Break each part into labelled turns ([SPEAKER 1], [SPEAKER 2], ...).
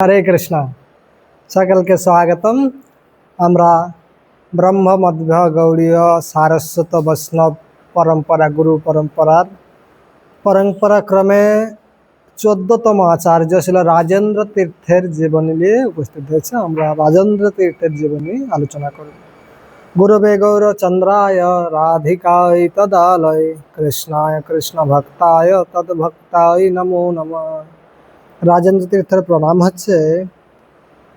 [SPEAKER 1] হরে কৃষ্ণ সকলকে স্বাগতম আমরা ব্রহ্মমধ্য গৌড়ীয় সারস্বত বৈষ্ণব পরম্পরা গুরু পরম্পরার পরম্পরা ক্রমে চোদ্দতম আচার্য ছিল রাজেন্দ্র তীর্থের জীবনী নিয়ে উপস্থিত হয়েছে আমরা রাজেন্দ্র তীর্থের জীবনী আলোচনা করব গুরুবে গৌরচন্দ্রায় রাধিকায় তদালয় কৃষ্ণায় কৃষ্ণ ভক্তায় তদ্ভক্তায় নমো নমঃ রাজেন্দ্র তীর্থের প্রণাম হচ্ছে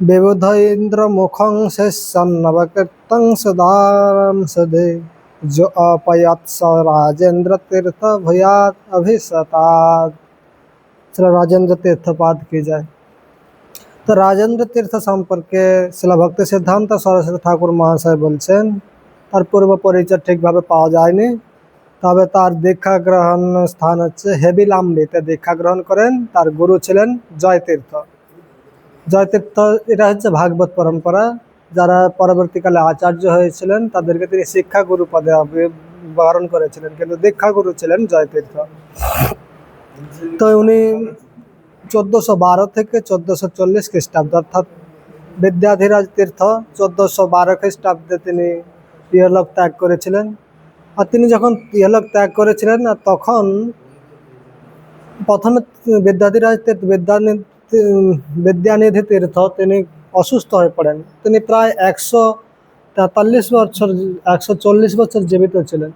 [SPEAKER 1] বিবুধৈন্দ্র মুখং শেষন্নবকীর্তং সদারাম সদে जो अपयत स राजेंद्र तीर्थ भूयात अभिसतात শ্রী রাজেন্দ্র তীর্থ পাঠ কি যায় তো রাজেন্দ্র তীর্থ সম্পর্কে শিলা ভক্তি সিদ্ধান্ত সরস্বতী ঠাকুর মহাশয় বলছেন তার পূর্ব পরিচয় ঠিকভাবে পাওয়া যায়নি তবে তার দীক্ষা গ্রহণ স্থান হচ্ছে হেবিলাম্বিতে দীক্ষা গ্রহণ করেন, তার গুরু ছিলেন জয়তীর্থ। জয়তীর্থ, এটা হচ্ছে ভাগবত পরম্পরা। যারা পরবর্তীকালে আচার্য হয়েছিলেন, তাদেরকে তিনি শিক্ষা গুরু পদে বরণ করেছিলেন। কিন্তু দীক্ষা গুরু ছিলেন জয়তীর্থ। তো উনি চোদ্দোশো বারো থেকে চোদ্দোশো চল্লিশ খ্রিস্টাব্দ, অর্থাৎ বিদ্যাধীরাজ তীর্থ চোদ্দোশো বারো খ্রিস্টাব্দে তিনি ইহলোক ত্যাগ করেছিলেন। আর তিনি যখন ইহলোক ত্যাগ করেছিলেন তখন প্রথমে বিদ্যাধীরাজ বিদ্যানিধি তীর্থ তিনি অসুস্থ হয়ে পড়েন। তিনি প্রায় একশো তেতাল্লিশ বছর, একশো চল্লিশ বছর জীবিত ছিলেন।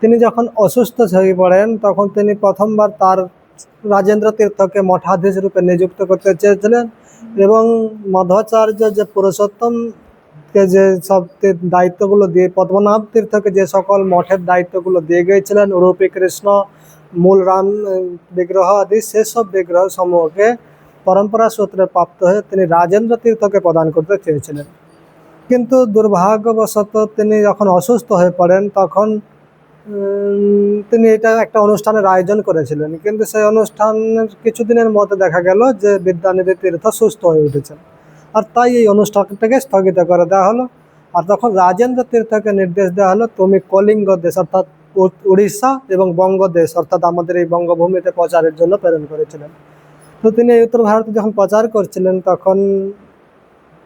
[SPEAKER 1] তিনি যখন অসুস্থ হয়ে পড়েন, তখন তিনি প্রথমবার তার রাজেন্দ্র তীর্থকে মঠাধীশ রূপে নিযুক্ত করতে চেয়েছিলেন এবং মধ্বাচার্য যে পুরুষোত্তমকে যে সব দায়িত্বগুলো দিয়ে পদ্মনাভ তীর্থকে যে সকল মঠের দায়িত্বগুলো দিয়ে গিয়েছিলেন উরূপী কৃষ্ণ, মূল রাম বিগ্রহ আদি, সেসব বিগ্রহ সমূহকে পরম্পরা সূত্রে প্রাপ্ত হয়ে তিনি রাজেন্দ্র তীর্থকে প্রদান করতে চেয়েছিলেন। কিন্তু দুর্ভাগ্যবশত তিনি যখন অসুস্থ হয়ে পড়েন, তখন তিনি এটা একটা অনুষ্ঠানের আয়োজন করেছিলেন। কিন্তু সেই অনুষ্ঠানের কিছুদিনের মধ্যে দেখা গেল যে বিদ্যানিধি তীর্থ সুস্থ হয়ে উঠেছেন আর তাই এই অনুষ্ঠানটাকে স্থগিত করে দেওয়া হলো। আর তখন রাজেন্দ্র তীর্থকে নির্দেশ দেওয়া হলো, তুমি কলিঙ্গ দেশ অর্থাৎ উড়িষ্যা এবং বঙ্গদেশ অর্থাৎ আমাদের এই বঙ্গভূমিতে প্রচারের জন্য প্রেরণ করেছিলেন। তো তিনি এই উত্তর ভারতে যখন প্রচার করছিলেন, তখন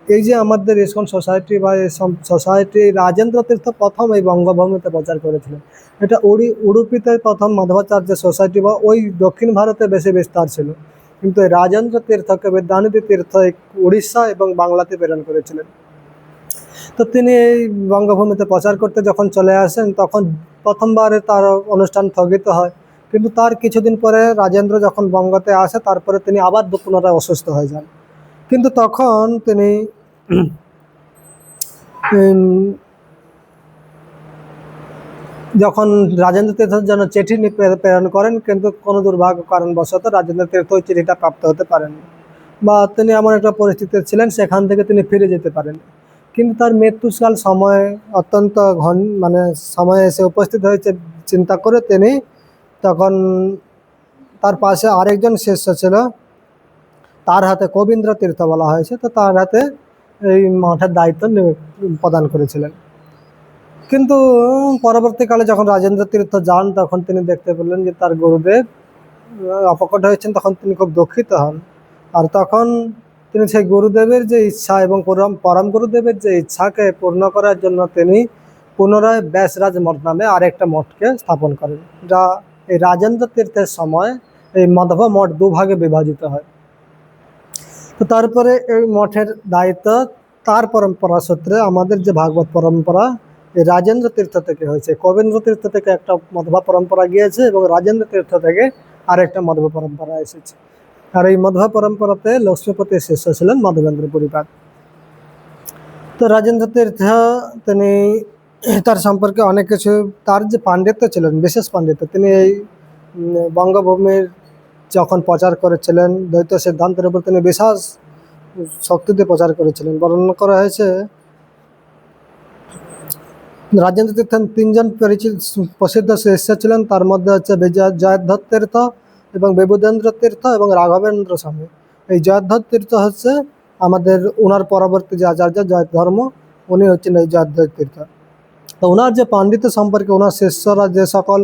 [SPEAKER 1] এই যে আমাদের ইসকন সোসাইটি বা এই সোসাইটি রাজেন্দ্র তীর্থ প্রথম এই বঙ্গভূমিতে প্রচার করেছিলেন। এটা উড়ি উডুপিতে প্রথম মাধবাচার্য সোসাইটি বা ওই দক্ষিণ ভারতে বেশি বিস্তার ছিল। কিন্তু রাজেন্দ্র তীর্থকে বিদ্যানিধি তীর্থ এই উড়িষ্যা এবং বাংলাতে প্রেরণ করেছিলেন। তো তিনি এই বঙ্গভূমিতে প্রচার করতে যখন চলে আসেন, তখন প্রথমবারে তার অনুষ্ঠান স্থগিত হয়। কিন্তু তার কিছুদিন পরে রাজেন্দ্র যখন বঙ্গতে আসে, তারপরে তিনি আবার পুনরায় অসুস্থ হয়ে যান। কিন্তু তখন তিনি যখন রাজেন্দ্র তীর্থের জন্য চিঠি প্রেরণ করেন, কিন্তু কোনো দুর্ভাগ্য কারণবশত রাজেন্দ্র তীর্থ ওই চিঠিটা প্রাপ্ত হতে পারেন বা তিনি এমন একটা পরিস্থিতিতে ছিলেন, সেখান থেকে তিনি ফিরে যেতে পারেন কিন্তু তার মৃত্যুকাল সময় অত্যন্ত ঘন মানে সময়ে এসে উপস্থিত হয়েছে চিন্তা করে তিনি তখন তার পাশে আরেকজন শিষ্য ছিল, তার হাতে কবীন্দ্র তীর্থ বলা হয়েছে, তো তার হাতে এই মঠের দায়িত্ব প্রদান করেছিলেন। কিন্তু পরবর্তীকালে যখন রাজেন্দ্র তীর্থ যান, তখন তিনি দেখতে পেলেন যে তার গুরুদেব অপকট হয়েছেন, তখন তিনি খুব দুঃখিত হন। আর তখন তিনি সেই গুরুদেবের যে ইচ্ছা এবং পরম পরম গুরুদেবের যে ইচ্ছাকে পূর্ণ করার জন্য তিনি পুনরায় ব্যাসরাজ মঠ নামে আরেকটা মঠকে স্থাপন করেন, যা এই রাজেন্দ্র তীর্থের সময় এই মাধব মঠ দুভাগে বিভাজিত হয়। তো তারপরে এই মঠের দায়িত্ব তার পরম্পরা সূত্রে আমাদের যে ভাগবত পরম্পরা রাজেন্দ্র তীর্থ থেকে হয়েছে, কবীন্দ্র তীর্থ থেকে একটা মধবা পরম্পরা গিয়েছে এবং রাজেন্দ্র তীর্থ থেকে আরেকটা মধবা পরম্পরা এসেছে। আর এই মধবা পরম্পরাতে লক্ষ্মীপতির শিষ্য ছিলেন মাধবেন্দ্র পরিবার। তো রাজেন্দ্র তীর্থ, তিনি তার সম্পর্কে অনেক কিছু, তার যে পাণ্ডিত্য ছিলেন, বিশেষ পাণ্ডিত্য, তিনি এই বঙ্গভূমির যখন প্রচার করেছিলেন, দ্বৈত সিদ্ধান্তের উপর তিনি বিশেষ শক্তিতে প্রচার করেছিলেন। বর্ণনা করা হয়েছে রাজেন্দ্র তীর্থ তিনজন পরিচিত প্রসিদ্ধ শিষ্য ছিলেন। তার মধ্যে হচ্ছে জয়ধ্বত তীর্থ এবং বিবুধেন্দ্র তীর্থ এবং রাঘবেন্দ্র স্বামী। এই জয়ধ্বত তীর্থ হচ্ছে আমাদের ওনার পরবর্তী যে আচার্য জয় ধর্ম উনি হচ্ছেন এই জয়ধ্বত তীর্থ তো ওনার যে পাণ্ডিত্য সম্পর্কে ওনার শিষ্যরা যে সকল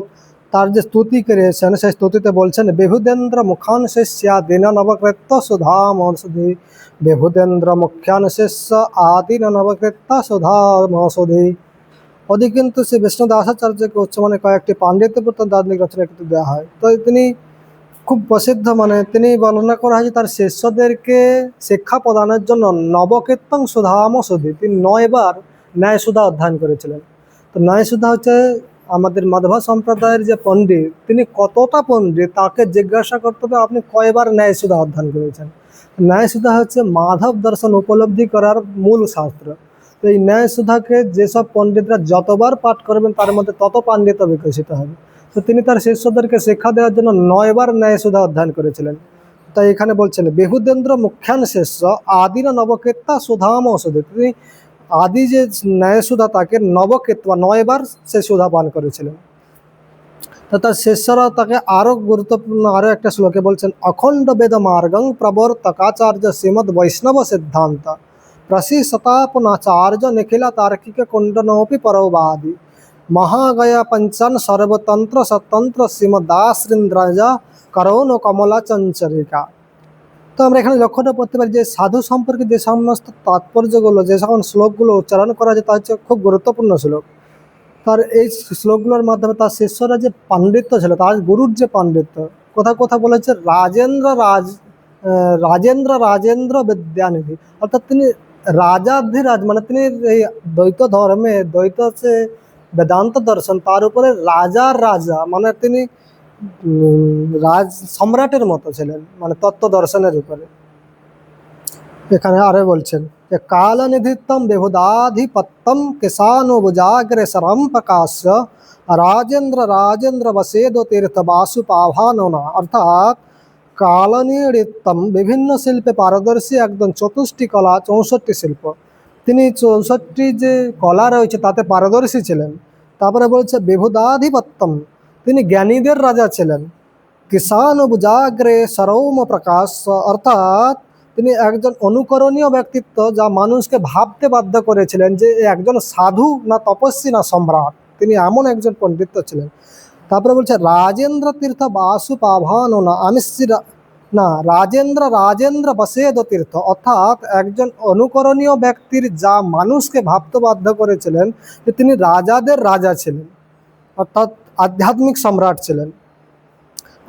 [SPEAKER 1] তার যে স্তুতি করেছেন, সেই স্তুতিতে বলছেন বেহুদেন্দ্র মুখান শিষ্যা দীন নবকৃত্য সুধা মসুধি বিভুদেন্দ্র মুখ্যান শিষ্য আদিন নবকৃত্য সুধা মসুধি ওদিকে কিন্তু শ্রী বিষ্ণু দাসাচার্যকে উচ্চমানে কয়েকটি পাণ্ডিত্যপূর্ণ দার্মিক রচনা কিন্তু দেওয়া হয়। তো তিনি খুব প্রসিদ্ধ মানে তিনি বর্ণনা করা হয় যে তার শিষ্যদেরকে শিক্ষা প্রদানের জন্য নবকীর্তন সুধাম সুধি তিনি নয়বার ন্যায় সুধা অধ্যয়ন করেছিলেন। তো ন্যায় সুধা হচ্ছে আমাদের মাধবা সম্প্রদায়ের যে পণ্ডিত, তিনি কতটা পণ্ডিত তাকে জিজ্ঞাসা করতে হবে আপনি কয়বার ন্যায় সুধা অধ্যয়ন করেছেন। ন্যায় সুধা হচ্ছে মাধব দর্শন উপলব্ধি করার মূল শাস্ত্র। তো এই ন্যায় সুধাকে যেসব পণ্ডিতরা যতবার পাঠ করবেন, তার মধ্যে তত পাণ্ডিত্য বিকশিত হবে। তো তিনি তার শিষ্যদেরকে শিক্ষা দেওয়ার জন্য নয়বার ন্যায় সুধা অধ্যয়ন করেছিলেন। তাই এখানে বলছেন, বেহুদেন্দ্র মুখ্যান শিষ্য আদিনা নবকেত্তা সুধাম ওষুধে। তিনি আদি যে ন্যায় সুধা, তাকে নবকেত বা নয়বার সে সুধা পান করেছিলেন। তো তার শিষ্যরা তাকে আরও গুরুত্বপূর্ণ, আরও একটা শ্লোকে বলছেন, অখণ্ড বেদ মার্গং প্রবর্তকাচার্য শ্রীমদ বৈষ্ণব সিদ্ধান্ত। কুণ্ডনপি পরবাদি মহাগয়া পঞ্চন সর্বতন্ত্র স্বতন্ত্র শ্রীমদাশ্রীন্দ্রজা করৌন কমলা চঞ্চরিকা তো আমরা এখানে লক্ষ্যটা করতে পারি যে সাধু সম্পর্কে যে সমস্ত তাৎপর্যগুলো যে সকল শ্লোকগুলো উচ্চারণ করা যায় তা হচ্ছে খুব গুরুত্বপূর্ণ শ্লোক তার এই শ্লোকগুলোর মাধ্যমে তার শিষ্যরা যে পাণ্ডিত্য ছিল তার গুরুর যে পাণ্ডিত্য কোথাও কোথাও বলেছে রাজেন্দ্র রাজ রাজেন্দ্র রাজেন্দ্র বিদ্যানিধি অর্থাৎ তিনি রাজাধিরাজ মানে তিনি এই দ্বৈত ধর্মে দ্বৈত যে বেদান্ত দর্শন তার উপরে রাজার রাজা মানে তিনি উম, রাজ সম্রাটের মতো ছিলেন মানে তত্ত্ব দর্শনের উপরে এখানে আরও বলছেন যে কালনিধিত্তম বেহুদাধিপত্যম কিষানুবুজাগ্রেসরম প্রকাশ্য রাজেন্দ্র রাজেন্দ্র বসেদ তীর্থ বাসু পাভাননা অর্থাৎ কালনিড়িত্তম বিভিন্ন শিল্পে পারদর্শী একজন চতুষ্টি কলা চৌষট্টি শিল্প। তিনি চৌষট্টি যে কলা রয়েছে তাতে পারদর্শী ছিলেন। তারপরে বলছে বিভুদাধিপত্যম। তিনি জ্ঞানীদের রাজা ছিলেন। কিষান বুজাগ্রে সরৌম প্রকাশ। অর্থাৎ তিনি একজন অনুকরণীয় ব্যক্তিত্ব যা মানুষকে ভাবতে বাধ্য করেছিলেন যে একজন সাধু না তপস্বী না সম্রাট। তিনি এমন একজন পণ্ডিত ছিলেন। তারপরে বলছে, রাজেন্দ্র তীর্থ বাসু পাভান না আমিশ্রী না, রাজেন্দ্র রাজেন্দ্র বসেদ তীর্থ। অর্থাৎ একজন অনুকরণীয় ব্যক্তির যা মানুষকে ভাবতে বাধ্য করেছিলেন যে তিনি রাজাদের রাজা ছিলেন, অর্থাৎ আধ্যাত্মিক সম্রাট ছিলেন।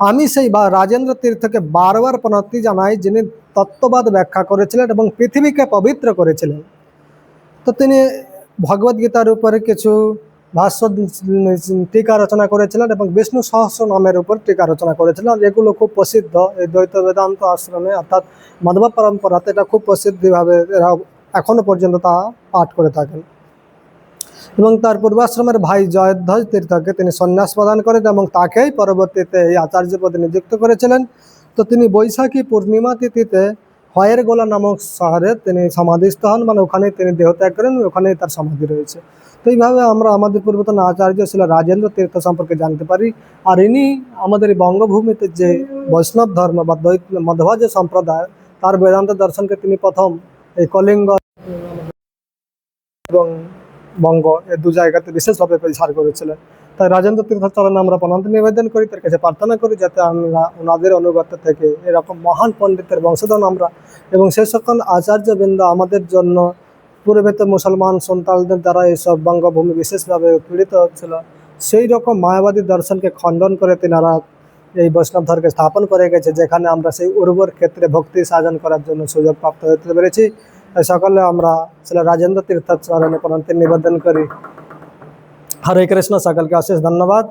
[SPEAKER 1] আমি সেই বা, রাজেন্দ্র তীর্থকে বারবার প্রণতি জানাই যিনি তত্ত্ববাদ ব্যাখ্যা করেছিলেন এবং পৃথিবীকে পবিত্র করেছিলেন। তো তিনি ভগবদ্গীতার উপরে কিছু ভাষ্য টিকা রচনা করেছিলেন এবং বিষ্ণু সহস্র নামের উপর টিকা রচনা করেছিলেন। এগুলো খুব প্রসিদ্ধ। এই দ্বৈত বেদান্ত আশ্রমে, অর্থাৎ মাধব পরম্পরাতে এটা খুব প্রসিদ্ধিভাবে এরা এখনও পর্যন্ত তা পাঠ করে থাকেন। এবং তার পূর্বাশ্রমের ভাই জয়ধ্বজ তীর্থকে তিনি সন্ন্যাস প্রদান করেন এবং তাকেই পরবর্তীতে এই আচার্য পদে নিযুক্ত করেছিলেন। তো তিনি বৈশাখী পূর্ণিমা তিথিতে হয়ের গোলা নামক শহরে তিনি সমাধিস্থ হন মানে ওখানে তিনি দেহত্যাগ করেন, ওখানেই তার সমাধি রয়েছে। তো এইভাবে আমরা আমাদের পূর্বতন আচার্য ছিল রাজেন্দ্র তীর্থ সম্পর্কে জানতে পারি। আর ইনি আমাদের বঙ্গভূমিতে যে বৈষ্ণব ধর্ম বা দ্বৈত মধ্বা যে সম্প্রদায়, তার বেদান্ত দর্শনকে তিনি প্রথম এই কলিঙ্গ এবং বঙ্গ এই দু জায়গাতে বিশেষভাবে প্রচার করেছিলেন। তাই রাজেন্দ্র তীর্থচরণে আমরা প্রণান্তি নিবেদন করি, তার কাছে প্রার্থনা করি যাতে আমরা ওনাদের অনুগত থেকে এরকম মহান পণ্ডিতের বংশধন আমরা এবং সে সকল আচার্যবৃন্দ আমাদের জন্য পূর্বে তো মুসলমান সন্তানদের দ্বারা এইসব বঙ্গভূমি বিশেষভাবে পীড়িত হচ্ছিল। সেই রকম মায়াবাদী দর্শনকে খণ্ডন করে তিনারা এই বৈষ্ণব ধর্মকে স্থাপন করে গেছে, যেখানে আমরা সেই উর্বর ক্ষেত্রে ভক্তি সাধন করার জন্য সুযোগ প্রাপ্ত হতে পেরেছি। তাই সকলে আমরা ছিল রাজেন্দ্র তীর্থ চরণে প্রণান্তি নিবেদন করি হরে কৃষ্ণ সকলকে অশেষ ধন্যবাদ